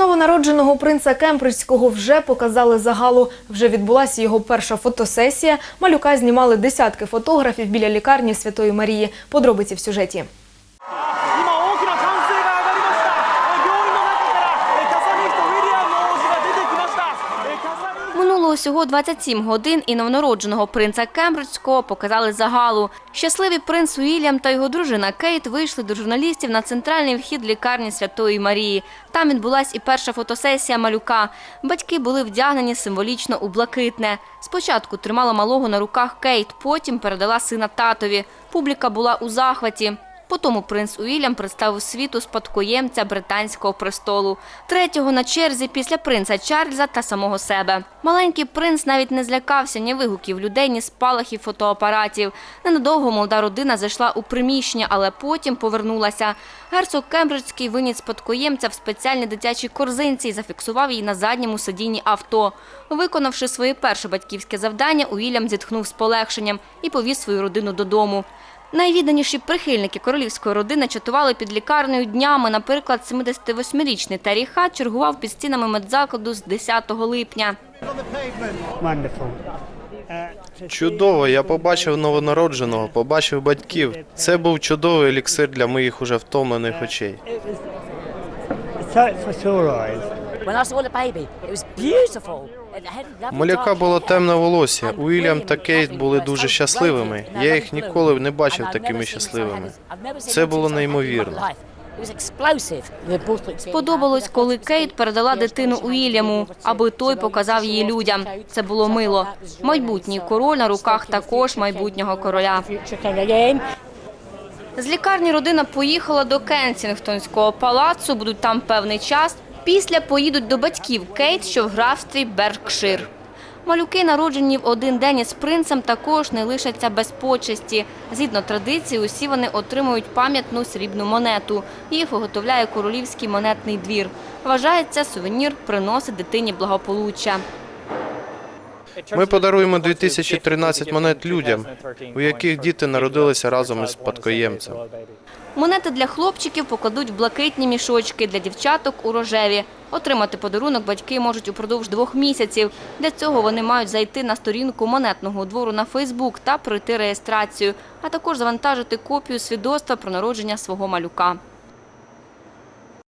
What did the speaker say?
Новонародженого принца Кембриджського вже показали загалу. Вже відбулася його перша фотосесія. Малюка знімали десятки фотографів біля лікарні Святої Марії. Подробиці в сюжеті. Минуло усього 27 годин і новонародженого принца Кембриджського показали загалу. Щасливий принц Уільям та його дружина Кейт вийшли до журналістів на центральний вхід лікарні Святої Марії. Там відбулась і перша фотосесія малюка. Батьки були вдягнені символічно у блакитне. Спочатку тримала малого на руках Кейт, потім передала сина татові. Публіка була у захваті. Потому принц Уільям представив світу спадкоємця британського престолу. Третього на черзі після принца Чарльза та самого себе. Маленький принц навіть не злякався ні вигуків людей, ні спалахів фотоапаратів. Ненадовго молода родина зайшла у приміщення, але потім повернулася. Герцог Кембриджський виніс спадкоємця в спеціальній дитячій корзинці і зафіксував її на задньому сидінні авто. Виконавши своє перше батьківське завдання, Уільям зітхнув з полегшенням і повіз свою родину додому. Найвідданіші прихильники королівської родини чатували під лікарнею днями. Наприклад, 78-річний Террі Хат чергував під стінами медзакладу з 10 липня. Чудово, я побачив новонародженого, побачив батьків. Це був чудовий еліксир для моїх уже втомлених очей. Моляка було темне волосся. Уільям та Кейт були дуже щасливими. Я їх ніколи не бачив такими щасливими. Це було неймовірно. Сподобалось, коли Кейт передала дитину Уільяму, аби той показав її людям. Це було мило. Майбутній король на руках також майбутнього короля. З лікарні родина поїхала до Кенсінгтонського палацу, будуть там певний час. Після поїдуть до батьків Кейт, що в графстві Беркшир. Малюки, народжені в один день із принцем, також не лишаться без почесті. Згідно традиції, усі вони отримують пам'ятну срібну монету. Їх виготовляє королівський монетний двір. Вважається, сувенір приносить дитині благополуччя. Ми подаруємо 2013 монет людям, у яких діти народилися разом із спадкоємцем. Монети для хлопчиків покладуть в блакитні мішочки, для дівчаток у рожеві. Отримати подарунок батьки можуть упродовж двох місяців. Для цього вони мають зайти на сторінку монетного двору на Фейсбук та пройти реєстрацію, а також завантажити копію свідоцтва про народження свого малюка.